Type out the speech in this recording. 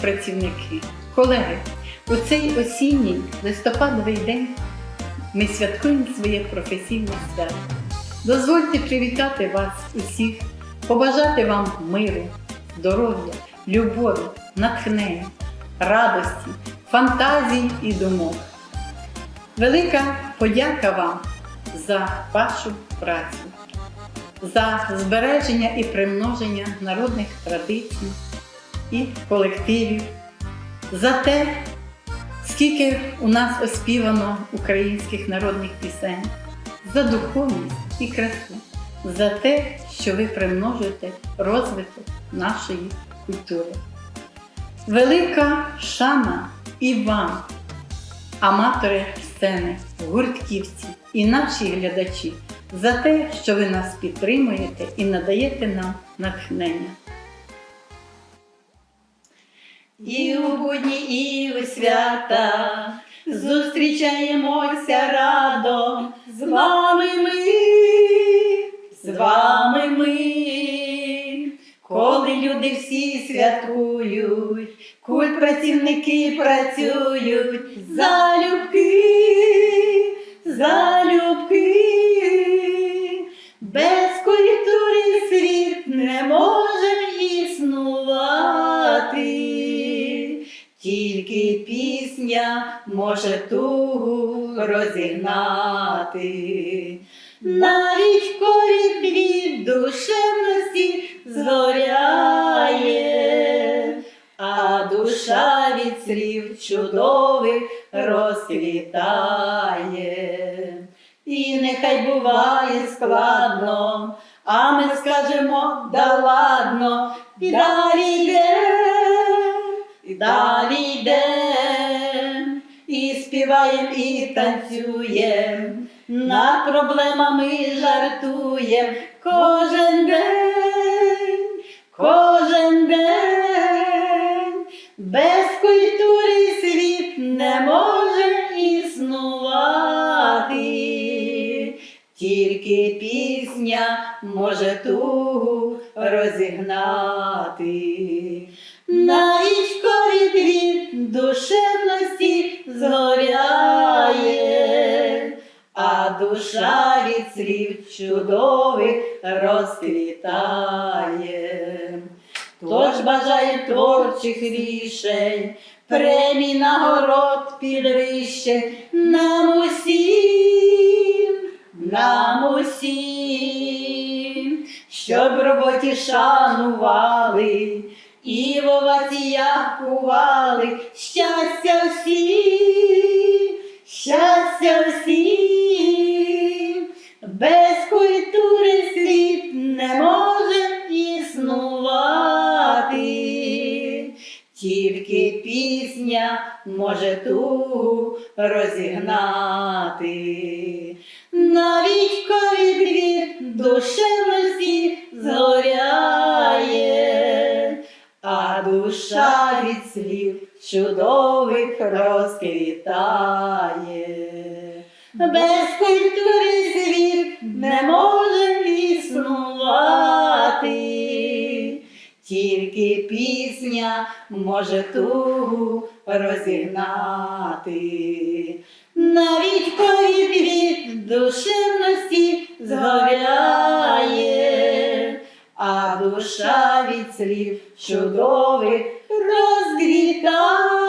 працівники, колеги, у цей осінній листопадовий день ми святкуємо своє професійне свято. Дозвольте привітати вас усіх, побажати вам миру, здоров'я, любові, натхнення, радості, фантазій і думок. Велика подяка вам за вашу працю, за збереження і примноження народних традицій і колективів, за те, скільки у нас оспівано українських народних пісень, за духовність і красу, за те, що ви примножуєте розвиток нашої культури. Велика шана і вам, аматори сцени, гуртківці і наші глядачі, за те, що ви нас підтримуєте і надаєте нам натхнення. І у будні, і у свята. Зустрічаємося радо з вами ми, з вами ми, коли люди всі святкують, культ працівники працюють, залюбки, Тільки пісня може тугу розігнати, навіть коли від душевності згоряє, а душа від слів чудових розквітає. І нехай буває складно, а ми скажемо да ладно, далі йдем, і далі йдем, і співаєм, і танцюєм, над проблемами жартуєм кожен день, кожен день, без Тільки пісня може тугу розігнати, навіть коли від душевності згоряє, а душа від слів чудових розквітає. Тож бажаю творчих рішень, премій нагород підвищень нам усім, нам усім, щоб роботі шанували і в оваціях кували щастя всім, щастя всім, Тільки пісня може тугу розігнати, навіть коли від душевності згоряє, а душа від слів чудових розквітає. Без культури світ не може існувати. Може тугу розігнати, навіть коли від душевності згоряє, а душа від слів чудових розквітає.